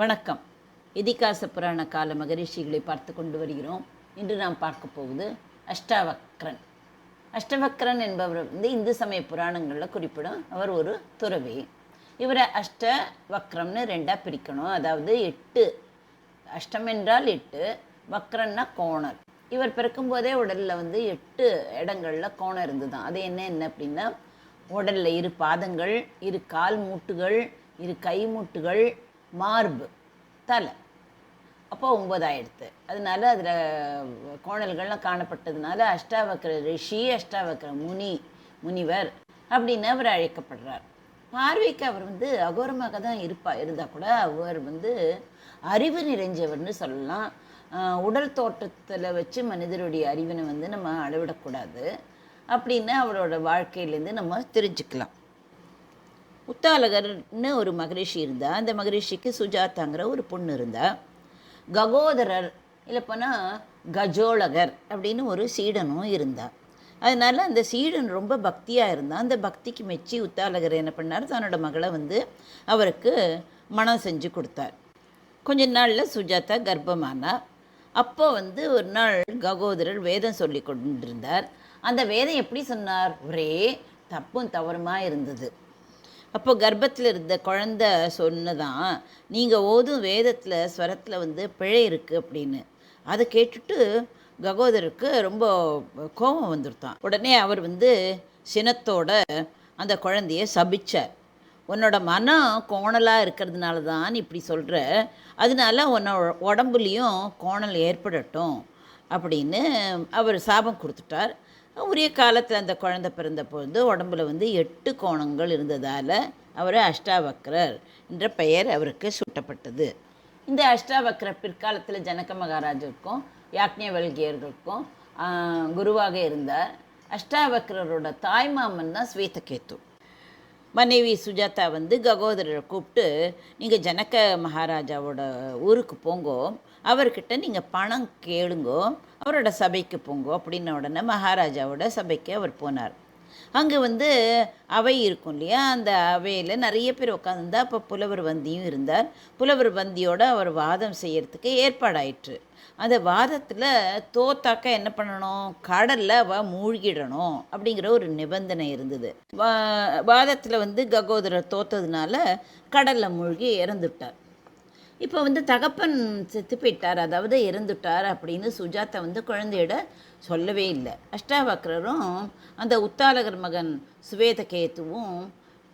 வணக்கம். இதிகாச புராண கால மகரிஷிகளை பார்த்து கொண்டு வருகிறோம். இன்று நாம் பார்க்க போவது அஷ்டாவக்ரன். அஷ்டவக்ரன் என்பவர் வந்து இந்து சமய புராணங்களில் குறிப்பிடும் அவர் ஒரு துறவி. இவரை அஷ்டவக்ரம்னு ரெண்டாக பிரிக்கணும். அதாவது எட்டு. அஷ்டம் என்றால் எட்டு வக்ரன்னா கோணர். இவர் பிறக்கும்போதே உடலில் வந்து எட்டு இடங்களில் கோணம் இருந்துதான். அது என்ன என்ன அப்படின்னா உடலில் இரு பாதங்கள் இரு கால் மூட்டுகள் இரு கை மூட்டுகள் மார்பு தலை. அப்போ ஒன்பதாயிடுத்து அதனால அதில் கோணல்கள்லாம் காணப்பட்டதுனால அஷ்டாவக்கர ரிஷி அஷ்டாவக்கர முனி முனிவர் அப்படின்னு அவர் அழைக்கப்படுறார். பார்வைக்கு அவர் வந்து அகோரமாக தான் இருப்பா இருந்தால் கூட அவர் வந்து அறிவு நிறைஞ்சவர்னு சொல்லலாம். உடல் தோற்றத்தில் வச்சு மனிதருடைய அறிவினை வந்து நம்ம அளவிடக்கூடாது அப்படின்னு அவரோட வாழ்க்கையிலேருந்து நம்ம தெரிஞ்சுக்கலாம். உத்தாலகர்னு ஒரு மகரிஷி இருந்தா அந்த மகரிஷிக்கு சுஜாதாங்கிற ஒரு பொண்ணு இருந்தா ககோதரர் இல்லை போனால் கஜோளகர் அப்படின்னு ஒரு சீடனும் இருந்தா. அதனால் அந்த சீடன் ரொம்ப பக்தியாக இருந்தான் அந்த பக்திக்கு மெச்சி உத்தாலகர் என்ன பண்ணார் தன்னோட மகளை வந்து அவருக்கு மனம் செஞ்சு கொடுத்தார். கொஞ்ச நாளில் சுஜாதா கர்ப்பமானா அப்போ வந்து ஒரு நாள் ககோதரர் வேதம் சொல்லி கொண்டிருந்தார். அந்த வேதம் எப்படி சொன்னார்? ஒரே தப்பும் தவறுமாக இருந்தது. அப்போ கர்ப்பத்தில் இருந்த குழந்த சொன்னதான் நீங்கள் ஓதும் வேதத்தில் ஸ்வரத்தில் வந்து பிழை இருக்குது அப்படின்னு. அதை கேட்டுட்டு ககோதருக்கு ரொம்ப கோபம் வந்துருத்தான் உடனே அவர் வந்து சினத்தோட அந்த குழந்தைய சபிச்சார். உன்னோட மனம் கோணலாக இருக்கிறதுனால தான் இப்படி சொல்கிற அதனால உன்னோட உடம்புலேயும் கோணல் ஏற்படட்டும் அப்படின்னு அவர் சாபம் கொடுத்துட்டார். உரிய காலத்தில் அந்த குழந்தை பிறந்தபோது உடம்புல வந்து எட்டு கோணங்கள் இருந்ததால் அவர் அஷ்டாவக்ரர் என்ற பெயர் அவருக்கு சூட்டப்பட்டது. இந்த அஷ்டாவக்ர பிற்காலத்தில் ஜனக மகாராஜருக்கும் யாக்ஞவல்கியர்களுக்கும் குருவாக இருந்தார். அஷ்டாவக்ரரோட தாய்மாமன் தான் ஸ்வேதகேத்து மனைவி சுஜாதா வந்து ககோதரரை கூப்பிட்டு நீங்கள் ஜனக மகாராஜாவோட ஊருக்கு போங்கோ அவர்கிட்ட நீங்கள் பணம் கேளுங்கோ அவரோட சபைக்கு போங்கோ அப்படின்ன உடனே மகாராஜாவோட சபைக்கு அவர் போனார். அங்கே வந்து அவை இருக்கும் இல்லையா? அந்த அவையில் நிறைய பேர் உட்காந்துருந்தா அப்போ புலவர் வந்தியும் இருந்தார். புலவர் வந்தியோட அவர் வாதம் செய்யறதுக்கு ஏற்பாடாயிற்று. அந்த வாதத்தில் தோத்தாக்க என்ன பண்ணணும்? கடலில் அவ மூழ்கிடணும் அப்படிங்கிற ஒரு நிபந்தனை இருந்தது. வா வாதத்தில் வந்து ககோதரர் தோத்ததுனால கடலில் மூழ்கி இறந்துட்டார். இப்போ வந்து தகப்பன் செத்து போயிட்டார். அதாவது இறந்துட்டார் அப்படின்னு சுஜாதா வந்து குழந்தையிட சொல்லவே இல்லை. அஷ்டாவக்ரரும் அந்த உத்தாலகர் மகன் சுவேதகேத்துவும்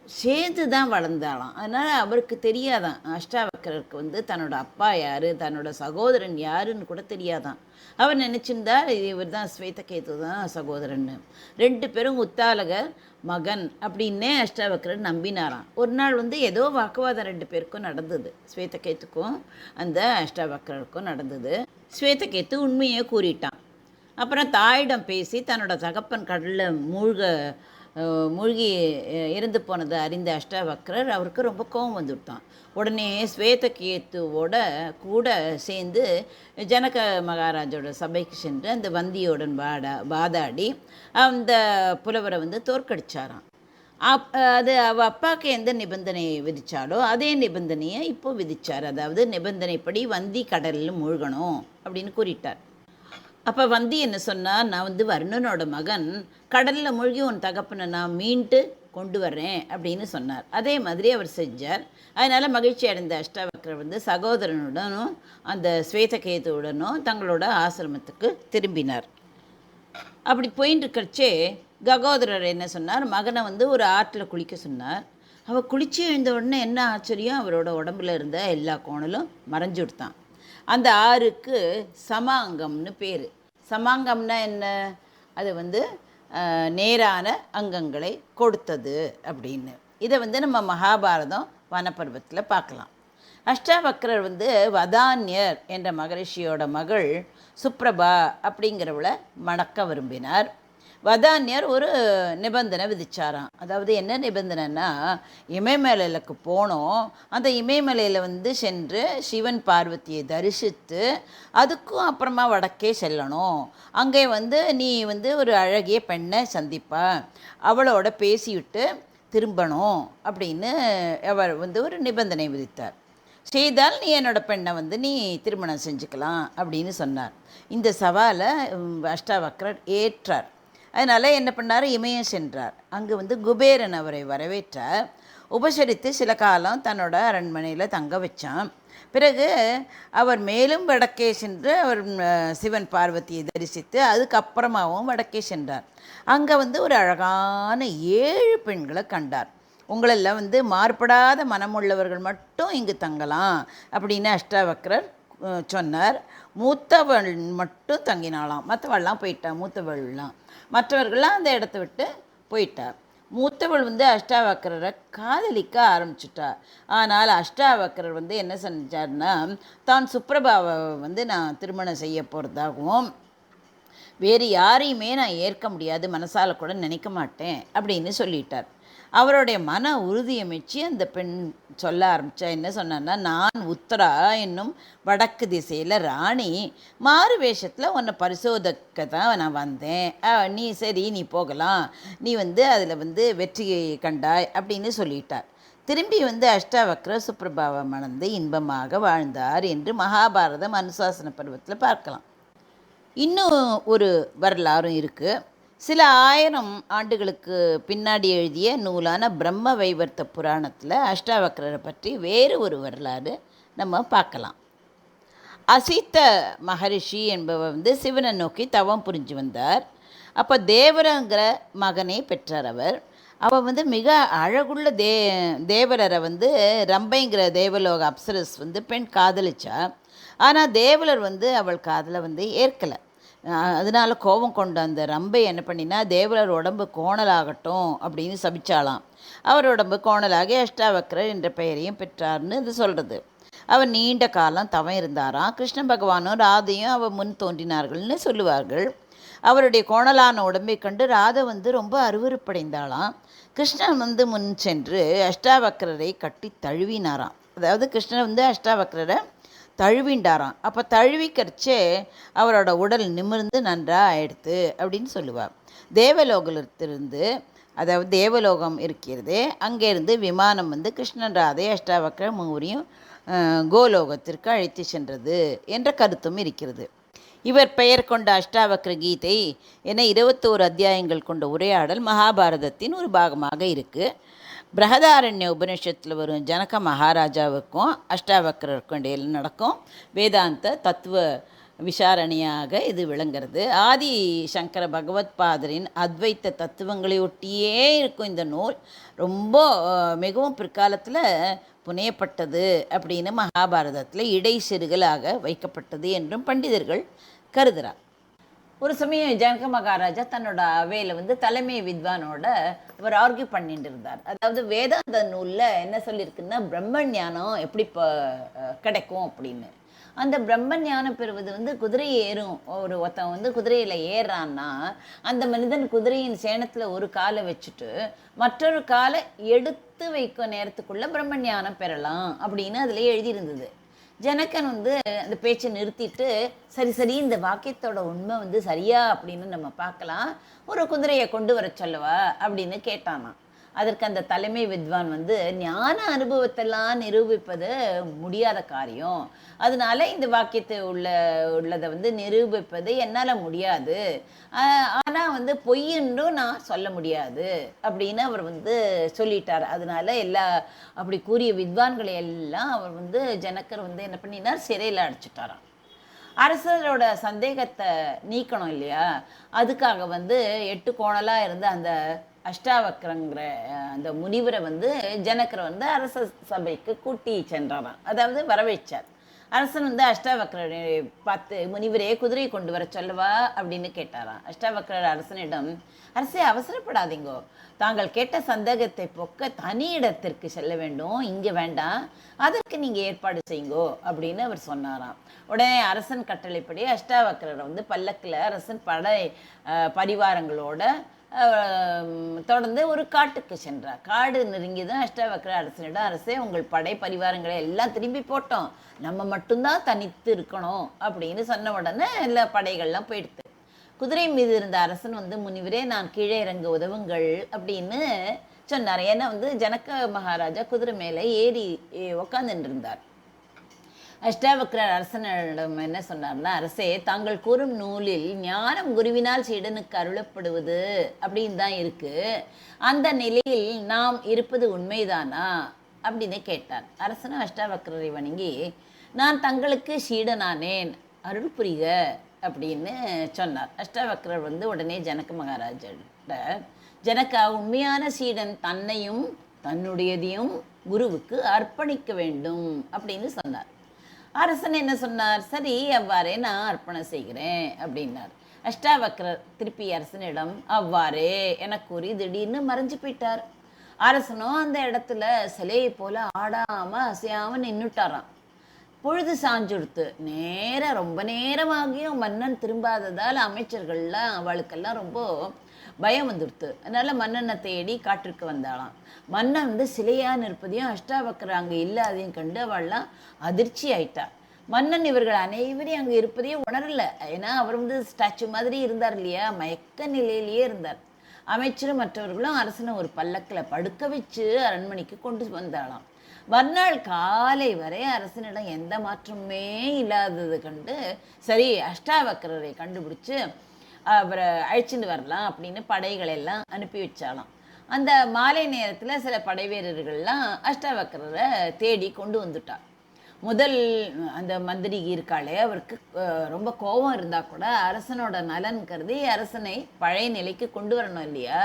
சேர்ந்து தான் வளர்ந்தாளாம். அதனால் அவருக்கு தெரியாதான். அஷ்டாவக்கரருக்கு வந்து தன்னோட அப்பா யார் தன்னோட சகோதரன் யாருன்னு கூட தெரியாதான். அவர் நினச்சிருந்தா இவர் தான் ஸ்வேதகேத்து தான் சகோதரன்னு. ரெண்டு பேரும் உத்தாலகர் மகன் அப்படின்னே அஷ்டாவக்கரர் நம்பினாராம். ஒரு நாள் வந்து ஏதோ வாக்குவாதம் ரெண்டு பேருக்கும் நடந்தது. ஸ்வேதகேத்துக்கும் அந்த அஷ்டாவக்கரருக்கும் நடந்தது. ஸ்வேதகேத்து உண்மையை கூறிட்டான். அப்புறம் தாயிடம் பேசி தன்னோட தகப்பன் கடலில் மூழ்க மூழ்கி இறந்து போனதை அறிந்த அஷ்டவக்ரர் அவருக்கு ரொம்ப கோபம் வந்துவிட்டான். உடனே ஸ்வேதகேத்துவோட கூட சேர்ந்து ஜனக மகாராஜோட சபைக்கு சென்று அந்த வந்தியோடன் வாடா வாதாடி அந்த புலவரை வந்து தோற்கடிச்சாராம். அப் அது அவள் அப்பாவுக்கு எந்த நிபந்தனையை விதித்தாலோ அதே நிபந்தனையை இப்போ விதித்தார் அதாவது நிபந்தனைப்படி வந்தி கடலில் மூழ்கணும் அப்படின்னு கூறிட்டார். அப்போ வந்து என்ன சொன்னார் நான் வந்து வர்ணனோட மகன். கடலில் மூழ்கி உன் தகப்பனை நான் மீண்டு கொண்டு வர்றேன் அப்படின்னு சொன்னார். அதே மாதிரி அவர் செஞ்சார். அதனால் மகிழ்ச்சி அடைந்த அஷ்டாவக்கரர் வந்து சகோதரனுடனும் அந்த ஸ்வேதகேதுவுடனும் தங்களோட ஆசிரமத்துக்கு திரும்பினார். அப்படி போயின்னு இருக்கறச்சே ககோதரர் என்ன சொன்னார் மகனை வந்து ஒரு ஆற்றுல குளிக்க சொன்னார். அவள் குளிச்சு எழுந்த உடனே என்ன ஆச்சரியம் அவரோட உடம்புல இருந்த எல்லா கோணலும் மறைஞ்சு விடுத்தான் அந்த ஆறுக்கு சமாங்கம்னு பேர். சமாங்கம்னா என்ன? அது வந்து நேரான அங்கங்களை கொடுத்தது அப்படின்னு. இதை வந்து நம்ம மகாபாரதம் வனப்பருவத்தில் பார்க்கலாம். அஷ்டாவக்ரர் வந்து வதான்யர் என்ற மகரிஷியோட மகள் சுப்ரபா அப்படிங்கிறவளை மணக்க விரும்பினார். வதானியார் ஒரு நிபந்தனை விதிச்சாராம். அதாவது என்ன நிபந்தனைன்னா இமயமலைக்கு போனோம். அந்த இமயமலையில் வந்து சென்று சிவன் பார்வதியை தரிசித்து அதுக்கும் அப்புறமா வடக்கே செல்லணும். அங்கே வந்து நீ வந்து ஒரு அழகிய பெண்ணை சந்திப்ப. அவளோட பேசிவிட்டு திரும்பணும் அப்படின்னு அவர் வந்து ஒரு நிபந்தனை விதித்தார். செய்தால் நீ என்னோட பெண்ணை வந்து நீ திருமணம் செஞ்சுக்கலாம் அப்படின்னு சொன்னார். இந்த சவாலை அஷ்டாவக்ரர் ஏற்றார். அதனால் என்ன பண்ணார்? இமயம் சென்றார். அங்கு வந்து குபேரன் அவரை வரவேற்றார். உபசரித்து சில காலம் தன்னோட அரண்மனையில் தங்க வச்சான். பிறகு அவர் மேலும் வடக்கே சென்று அவர் சிவன் பார்வதியை தரிசித்து அதுக்கப்புறமாவும் வடக்கே சென்றார். அங்கே வந்து ஒரு அழகான ஏழு பெண்களை கண்டார். உங்களெல்லாம் வந்து மாறுபடாத மனமுள்ளவர்கள் மட்டும் இங்கு தங்கலாம் அப்படின்னு அஷ்டாவக்ரர் சொன்னார். மூத்தவள் மட்டும் தங்கினாலாம் மற்றவள்லாம் போயிட்டா மூத்தவள்லாம். மற்றவர்கள்லாம் அந்த இடத்த விட்டு போயிட்டார் மூத்தவள் வந்து அஷ்டாவக்கரரை காதலிக்க ஆரம்பிச்சிட்டார் ஆனால் அஷ்டாவக்கரர் வந்து என்ன செஞ்சார்னா தான் சுப்ரபாவை வந்து நான் திருமணம் செய்ய போகிறதாகவும் வேறு யாரையுமே நான் ஏற்க முடியாது மனசால் கூட நினைக்க மாட்டேன் அப்படின்னு சொல்லிட்டார். அவருடைய மன உறுதியை மெச்சி அந்த பெண் சொல்ல ஆரம்பித்தா என்ன சொன்னான்னா நான் உத்தரா என்னும் வடக்கு திசையில் ராணி மாறு வேஷத்தில் உன்னை பரிசோதிக்க தான் நான் வந்தேன். நீ சரி நீ போகலாம். நீ வந்து அதில் வந்து வெற்றி கண்டாய் அப்படின்னு சொல்லிட்டார். திரும்பி வந்து அஷ்டாவக்ர சுப்ரபாவை மணந்து இன்பமாக வாழ்ந்தார் என்று மகாபாரதம் அனுசாசன பருவத்தில் பார்க்கலாம். இன்னும் ஒரு வரலாறும் இருக்குது சில ஆயிரம் ஆண்டுகளுக்கு பின்னாடி எழுதிய நூலான பிரம்ம வைவர்த்த புராணத்தில் அஷ்டாவக்ரரை பற்றி வேறு ஒரு வரலாறு நம்ம பார்க்கலாம். அசித்த மகரிஷி என்பவர் வந்து சிவனை நோக்கி தவம் புரிஞ்சு வந்தார். அப்போ தேவரங்கிற மகனை பெற்றார் அவர். அவள் வந்து மிக அழகுள்ள தே தேவரரை வந்து ரம்பைங்கிற தேவலோக அப்சரஸ் வந்து பெண் காதலிச்சா. ஆனால் தேவலர் வந்து அவள் காதலை வந்து ஏற்கலை. அதனால கோபம் கொண்ட அந்த ரம்பை என்ன பண்ணினா தேவலர் உடம்பு கோணலாகட்டும் அப்படின்னு சபிச்சாலாம் அவர் உடம்பு கோணலாகி அஷ்டாவக்ரர் என்ற பெயரையும் பெற்றார்னு இது சொல்கிறது அவர் நீண்ட காலம் தவம் இருந்தாராம். கிருஷ்ண பகவானும் ராதையும் அவர் முன் தோன்றினார்கள்னு சொல்லுவார்கள். அவருடைய கோணலான உடம்பை கண்டு ராதை வந்து ரொம்ப அருவருப்படைந்தாளாம். கிருஷ்ணன் வந்து முன் சென்று அஷ்டாவக்ரரை கட்டி தழுவினாராம். அதாவது கிருஷ்ணன் வந்து அஷ்டாவக்ரரை தழுவிண்டாராம். அப்போ தழுவிக்கரிச்சே அவரோட உடல் நிமிர்ந்து நன்றாக ஆயிடுத்து அப்படின்னு சொல்லுவார். தேவலோகத்திலிருந்து அதாவது தேவலோகம் இருக்கிறது அங்கேருந்து விமானம் வந்து கிருஷ்ணன் ராதை அஷ்டாவக்ர மூவரையும் கோலோகத்திற்கு அழைத்து சென்றது என்ற கருத்தும் இருக்கிறது. இவர் பெயர் கொண்ட அஷ்டாவக்ர கீதை என இருபத்தோரு அத்தியாயங்கள் கொண்ட உரையாடல் மகாபாரதத்தின் ஒரு பாகமாக இருக்குது பிரகதாரண்ய உபனிஷத்தில் வரும் ஜனக மகாராஜாவுக்கும் அஷ்டாவக்கரருக்கும் இடையில் நடக்கும் வேதாந்த தத்துவ விசாரணையாக இது விளங்குறது. ஆதி சங்கர பகவத் பாதரின் அத்வைத்த தத்துவங்களை ஒட்டியே இருக்கும் இந்த நூல் ரொம்ப மிகவும் பிற்காலத்தில் புனையப்பட்டது அப்படின்னு மகாபாரதத்தில் இடை சிறுகளாக வைக்கப்பட்டது என்றும் பண்டிதர்கள் கருதுகிறார் ஒரு சமயம் ஜனக மகாராஜா தன்னோட அவையில் வந்து தலைமை வித்வானோட அவர் ஆர்கியூ பண்ணிட்டு இருந்தார். அதாவது வேதாந்த நூலில் என்ன சொல்லியிருக்குன்னா பிரம்ம ஞானம் எப்படி இப்போ கிடைக்கும்? அப்படின்னு. அந்த பிரம்ம ஞானம் பெறுவது வந்து குதிரை ஏறும். ஒரு ஒருத்தன் வந்து குதிரையில் ஏறான்னா அந்த மனிதன் குதிரையின் சேணத்தில் ஒரு காலை வச்சுட்டு மற்றொரு காலை எடுத்து வைக்கும் நேரத்துக்குள்ளே பிரம்ம ஞானம் பெறலாம் அப்படின்னு அதில் எழுதியிருந்தது. ஜனகன் வந்து அந்த பேச்சை நிறுத்திட்டு சரி சரி இந்த வாக்கியத்தோட உண்மை வந்து சரியா அப்படின்னு நம்ம பார்க்கலாம். ஒரு குதிரையை கொண்டு வர சொல்லவா அப்படின்னு கேட்டானான் அதற்கு அந்த தலைமை வித்வான் வந்து ஞான அனுபவத்தெல்லாம் நிரூபிப்பது முடியாத காரியம். அதனால இந்த வாக்கியத்தை உள்ள உள்ளதை வந்து நிரூபிப்பது என்னால் முடியாது. ஆனால் வந்து பொய்யென்றும் நான் சொல்ல முடியாது அப்படின்னு அவர் வந்து சொல்லிட்டார். அதனால எல்லா அப்படி கூறிய வித்வான்களை எல்லாம் அவர் வந்து ஜனக்கர் வந்து என்ன பண்ணினார்? சிறையில் அடைச்சிட்டாராம். அரசரோட சந்தேகத்தை நீக்கணும் இல்லையா? அதுக்காக வந்து எட்டு கோணலாக இருந்த அந்த அஷ்டாவக்ரங்கிற அந்த முனிவரை வந்து ஜனக்கரை வந்து அரச சபைக்கு கூட்டி சென்றாராம். அதாவது வரவேற்றார். அரசன் வந்து அஷ்டாவக்கரனை பார்த்து முனிவரே குதிரையை கொண்டு வர சொல்லவா? அப்படின்னு கேட்டாராம். அஷ்டாவக்ரர் அரசனிடம் அரசே அவசரப்படாதீங்கோ. தாங்கள் கேட்ட சந்தேகத்தை போக்க தனி இடத்திற்கு செல்ல வேண்டும். இங்கே வேண்டாம். அதற்கு நீங்கள் ஏற்பாடு செய்யுங்கோ அப்படின்னு அவர் சொன்னாராம். உடனே அரசன் கட்டளைப்படி அஷ்டாவக்கரரை வந்து பல்லக்கில் அரசன் படை பரிவாரங்களோட தொடர்ந்து ஒரு காட்டுக்கு சென்றார். காடு நெருங்கிதான் அஷ்டவக்கர அரசனிடம் அரசே உங்கள் படை பரிவாரங்களை எல்லாம் திரும்பி போட்டோம். நம்ம மட்டும்தான் தனித்து இருக்கணும் அப்படின்னு சொன்ன உடனே எல்லா படைகள்லாம் போயிடுது. குதிரை மீது இருந்த அரசன் வந்து முனிவரே நான் கீழே இறங்க உதவுங்கள் அப்படின்னு சொன்னார். ஏன்னா வந்து ஜனக மகாராஜா குதிரை மேலே ஏறி உக்காந்துட்டு இருந்தார். அஷ்டாவக்ரர் அரசனிடம் என்ன சொன்னார்னா அரசே தாங்கள் கூறும் நூலில் ஞானம் குருவினால் சீடனுக்கு அருளப்படுவது அப்படின்னு தான் இருக்கு. அந்த நிலையில் நாம் இருப்பது உண்மைதானா அப்படின்னு கேட்டார். அரசனும் அஷ்டாவக்ரரை வணங்கி நான் தங்களுக்கு சீடனானேன் அருள் புரிக அப்படின்னு சொன்னார். அஷ்டாவக்ரர் வந்து உடனே ஜனக மகாராஜர்கிட்ட ஜனக்கா உண்மையான சீடன் தன்னையும் தன்னுடையதையும் குருவுக்கு அர்ப்பணிக்க வேண்டும் அப்படின்னு சொன்னார். அரசன் என்ன சொன்னார்? சரி அவ்வாறே நான் அர்ப்பணம் செய்கிறேன் அப்படின்னார். அஷ்டாவக்ரர் திருப்பி அரசனிடம் அவ்வாறே என கூறி திடீர்னு மறைஞ்சு போயிட்டார். அரசனும் அந்த இடத்துல சிலையை போல ஆடாம அசையாம நின்னுட்டாராம். பொழுது சாஞ்சுடுத்து நேரம் ரொம்ப நேரமாகியும் மன்னன் திரும்பாததால் அமைச்சர்கள்லாம் அவளுக்கெல்லாம் ரொம்ப பயம் வந்துடுத்து. அதனால் மன்னனை தேடி காட்டிற்கு வந்தாளாம். மன்னன் வந்து சிலையா இருப்பதையும் அஷ்டாவக்கர் அங்கே இல்லாதையும் கண்டு அவள்லாம் அதிர்ச்சி ஆயிட்டா. மன்னன் இவர்கள் அனைவரையும் அங்கே இருப்பதையும் உணரல. ஏன்னா அவர் வந்து ஸ்டாச்சு மாதிரி இருந்தார் இல்லையா? மயக்க நிலையிலேயே இருந்தார். அமைச்சரும் மற்றவர்களும் அரசனை ஒரு பல்லக்கில் படுக்க வச்சு அரண்மனைக்கு கொண்டு வந்தாளாம். மறுநாள் காலை வரை அரசனிடம் எந்த மாற்றமுமே இல்லாதது கண்டு சரி அஷ்டாவக்கரரை கண்டுபிடிச்சு அவரை அழைச்சிட்டு வரலாம் அப்படின்னு படைகளை எல்லாம் அனுப்பி வச்சாலாம். அந்த மாலை நேரத்தில் சில படை வீரர்கள்லாம் அஷ்டாவக்கரரை தேடி கொண்டு வந்துட்டார். முதல் அந்த மந்திரி இருக்காளே அவருக்கு ரொம்ப கோபம் இருந்தால் கூட அரசனோட நலன் கருதி அரசனை பழைய நிலைக்கு கொண்டு வரணும் இல்லையா?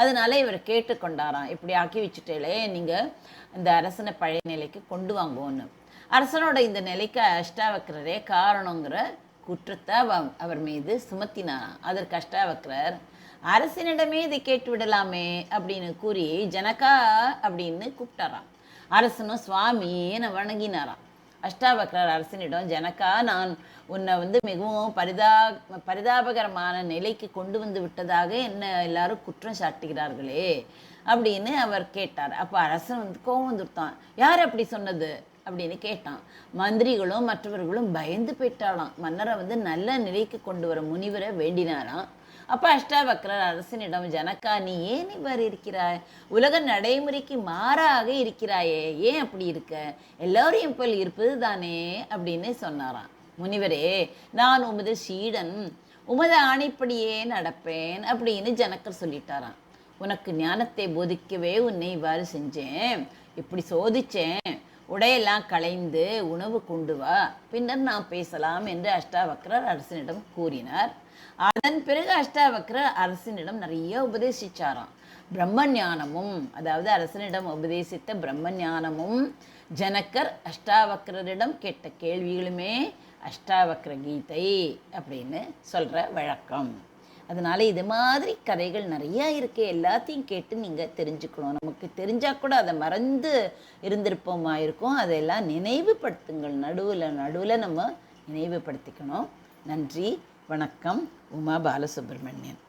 அதனால இவர் கேட்டுக்கொண்டாராம் இப்படி ஆக்கி வச்சுட்டேலே நீங்கள் இந்த அரசனை பழைய நிலைக்கு கொண்டு வாங்குவோன்னு அரசனோட இந்த நிலைக்கு அஷ்டாவக்கரரே காரணங்கிற குற்றத்தை அவர் மீது சுமத்தினாராம். அதற்கு அஷ்டாவக்ரர் அரசனிடமே இதை கேட்டு விடலாமே அப்படின்னு கூறி ஜனகா அப்படின்னு கூப்பிட்டாராம். அரசனும் சுவாமின்னு வணங்கினாராம். அஷ்டாவக்ரர் அரசனிடம் ஜனக்கா நான் உன்னை வந்து மிகவும் பரிதா பரிதாபகரமான நிலைக்கு கொண்டு வந்து விட்டதாக என்ன எல்லாரும் குற்றம் சாட்டுகிறார்களே அப்படின்னு அவர் கேட்டார். அப்போ அரசன் வந்து கோவம் வந்துருத்தான் யார் அப்படி சொன்னது? அப்படின்னு கேட்டான். மந்திரிகளும் மற்றவர்களும் பயந்து போயிட்டாலாம் மன்னரை வந்து நல்ல நிலைக்கு கொண்டு வர முனிவரை வேண்டினாராம். அப்போ அஷ்டாவக்ரர் அரசனிடம் ஜனக்கா நீ ஏன் இவ்வாறு இருக்கிறாய்? உலக நடைமுறைக்கு மாறாக இருக்கிறாயே. ஏன் அப்படி இருக்க? எல்லோரையும் போல் இருப்பது தானே அப்படின்னு சொன்னாராம். முனிவரே நான் உமது சீடன் உமது ஆணைப்படியே நடப்பேன் அப்படின்னு ஜனக்கர் சொல்லிட்டாராம். உனக்கு ஞானத்தை போதிக்கவே உன்னை இவ்வாறு செஞ்சேன். இப்படி சோதிச்சேன். உடையெல்லாம் களைந்து உணவு கொண்டு வா. பின்னர் நாம் பேசலாம் என்று அஷ்டாவக்ரர் அரசனிடம் கூறினார். அதன் பிறகு அஷ்டாவக்ரர் அரசனிடம் நிறைய உபதேசிச்சாராம். பிரம்ம ஞானமும் அதாவது அரசனிடம் உபதேசித்த பிரம்ம ஞானமும் ஜனக்கர் அஷ்டாவக்ரரிடம் கேட்ட கேள்விகளுமே அஷ்டாவக்ர கீதை அப்படின்னு சொல்கிற வழக்கம். அதனால் இது மாதிரி கதைகள் நிறையா இருக்கு. எல்லாத்தையும் கேட்டு நீங்கள் தெரிஞ்சுக்கணும். நமக்கு தெரிஞ்சால் கூட அதை மறந்து இருந்திருப்போமா இருக்கும். அதையெல்லாம் நினைவுபடுத்துங்கள். நடுவில் நடுவில் நம்ம நினைவுபடுத்திக்கணும். நன்றி வணக்கம். உமா பாலசுப்ரமணியன்.